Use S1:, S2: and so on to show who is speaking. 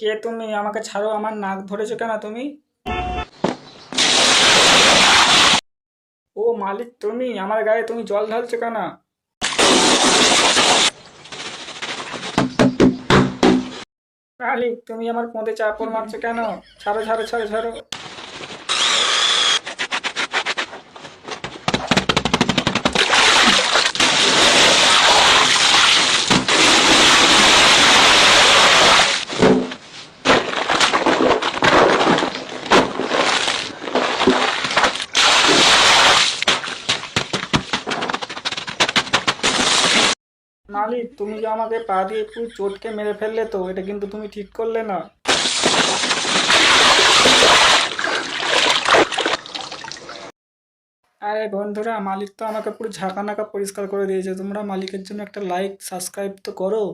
S1: কে তুমি? আমাকে ছাড়ো, আমার নাক ধরেছো কেন তুমি? ও মালিক তুমি, আমার গায়ে তুমি জল ঢালছো কেন? মালিক, তুমি আমার পোঁদে চাপড় মারছো কেন? ছাড়ো ছাড়ো ছাড়ো ছাড়ো। মালিক তুমি যে আমাকে পা দিয়ে একটু চোটকে মেরে ফেললে তো, এটা কিন্তু তুমি ঠিক করলে না। আরে বন্ধুরা, মালিক তো আমাকে পুরো ঝাঁকা নাকা পরিষ্কার করে দিয়েছে। তোমরা মালিকের জন্য একটা লাইক সাবস্ক্রাইব তো করো।